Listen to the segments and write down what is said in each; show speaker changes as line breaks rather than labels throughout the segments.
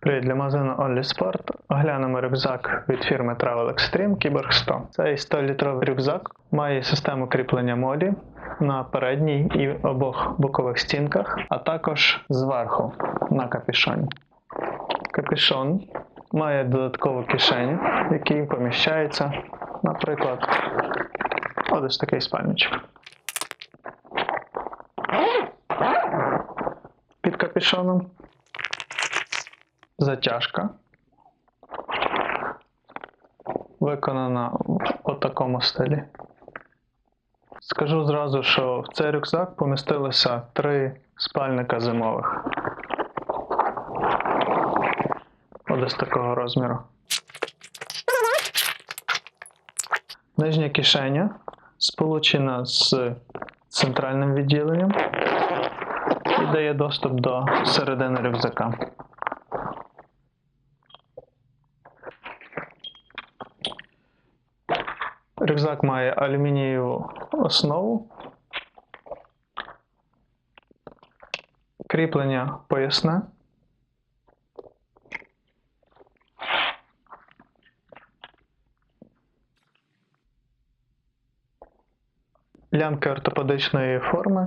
Привіт для магазину Only Sport. Оглянемо рюкзак від фірми Travel Extreme Cyborg 100. Цей 100-літровий рюкзак має систему кріплення молі на передній і обох бокових стінках, а також зверху на капюшоні. Капюшон має додаткову кишеню, в якій поміщається, наприклад, ось такий спальничок. Під капюшоном затяжка. Виконана в такому стилі. Скажу зразу, що в цей рюкзак помістилося три спальника зимових. Ось такого розміру. Нижня кишеня сполучена з центральним відділенням і дає доступ до середини рюкзака. Рюкзак має алюмінієву основу. Кріплення поясне. Лямки ортопедичної форми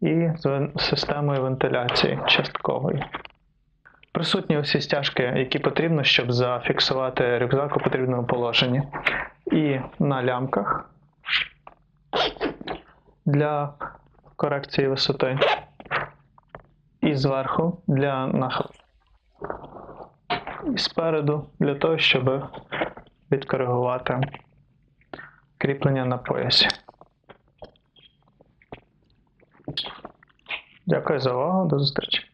і з системою вентиляції часткової. Присутні усі стяжки, які потрібно, щоб зафіксувати рюкзак у потрібному положенні. І на лямках для корекції висоти. І зверху для нахилу. І спереду для того, щоб відкоригувати кріплення на поясі. Дякую за увагу, до зустрічі.